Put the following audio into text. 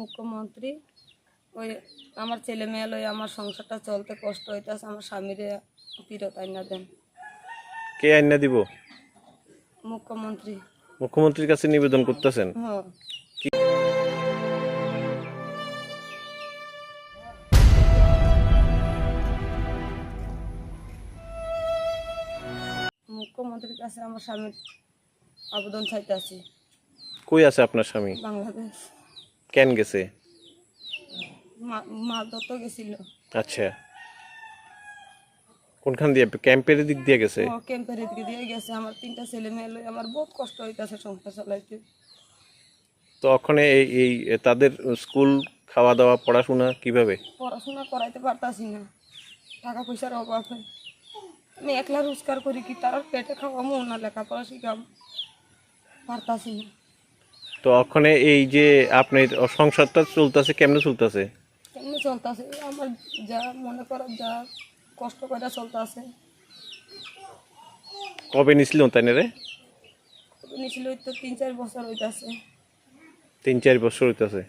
মুখ্যমন্ত্রী ওই আমার ছেলে মেয়ে লই আমার সংসারটা চলতে কষ্ট হইতেছে আমার স্বামীরে ফিরত আইনা দেন। কে আইনা দিব? মুখ্যমন্ত্রী। মুখ্যমন্ত্রীর কাছে নিবেদন করতেছেন? হ্যাঁ মুখ্যমন্ত্রীর কাছে আমার স্বামীর আবেদন চাইতেছি। কই আছে আপনার স্বামী? বাংলাদেশ। কেন গেছে? গেছিল। আচ্ছা। কোনখান দিয়ে? ক্যাম্পের দিক দিয়ে গেছে? ক্যাম্পের দিকে দিয়ে গেছে। আমার তিনটা ছেলে মেয়ে লই আমার বহুত কষ্ট হইতেছে সংসার চালাইতে। তো ওখানে এই এই তাদের স্কুল খাওয়া দাওয়া পড়াশোনা কীভাবে? পড়াশোনা করাইতে পারতাছি না। টাকা পয়সার অভাবে আমি একলা রোজগার করি কি তার পেটে খাওয়ামো না লেখাপড়া শিখাম? পারতাছি না। তো ওখানে এই যে আপনার সংসারটা চলতেছে কেমনে চলতেছে? কেমনে চলতেছে? আমার যা মনে করো যা কষ্ট করে চলতেছে। কবে নিছিল তাই রে? নিছিল তো তিন চার বছর হইতাছে। তিন চার বছর হইতেছে।